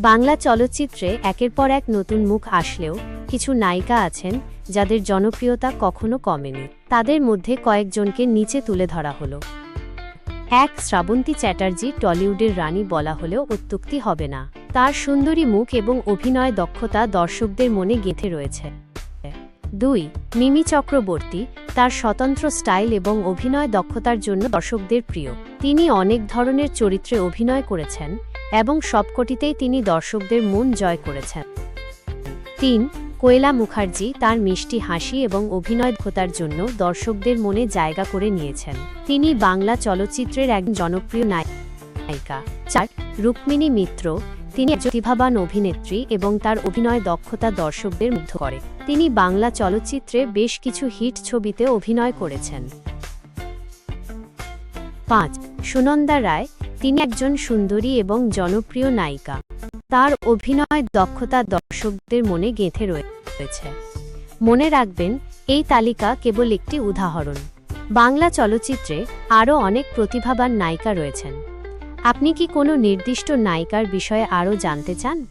বাংলা চলচ্চিত্রে একের পর এক নতুন মুখ আসলেও কিছু নায়িকা আছেন যাদের জনপ্রিয়তা কখনো কমেনি। তাদের মধ্যে কয়েকজনকে নিচে তুলে ধরা হলো। এক, শ্রাবন্তী চ্যাটার্জি টলিউডের রানী বলা হলেও অত্যুক্তি হবে না। তার সুন্দরী মুখ এবং অভিনয় দক্ষতা দর্শকদের মনে গেঁথে রয়েছে। দুই, মিমি চক্রবর্তী তার স্বতন্ত্র স্টাইল এবং অভিনয় দক্ষতার জন্য দর্শকদের প্রিয়। তিনি অনেক ধরনের চরিত্রে অভিনয় করেছেন এবং সবকটিতেই তিনি দর্শকদের মন জয় করেছেন। তিন, কোয়েলা মুখার্জি তার মিষ্টি হাসি এবং অভিনয় দক্ষতার জন্য দর্শকদের মনে জায়গা করে নিয়েছেন। তিনি বাংলা চলচ্চিত্রের এক জনপ্রিয় নায়িকা। চার, রুক্মিণী মিত্র, তিনি প্রতিভাবান অভিনেত্রী এবং তার অভিনয় দক্ষতা দর্শকদের মুগ্ধ করে। তিনি বাংলা চলচ্চিত্রে বেশ কিছু হিট ছবিতে অভিনয় করেছেন। পাঁচ, সুনন্দা রায় তিনি একজন সুন্দরী এবং জনপ্রিয় নায়িকা। তার অভিনয় দক্ষতা দর্শকদের মনে গেঁথে রয়েছে। মনে রাখবেন, এই তালিকা কেবল একটি উদাহরণ। বাংলা চলচ্চিত্রে আরও অনেক প্রতিভাবান নায়িকা রয়েছেন। আপনি কি কোনো নির্দিষ্ট নায়িকার বিষয়ে আরও জানতে চান?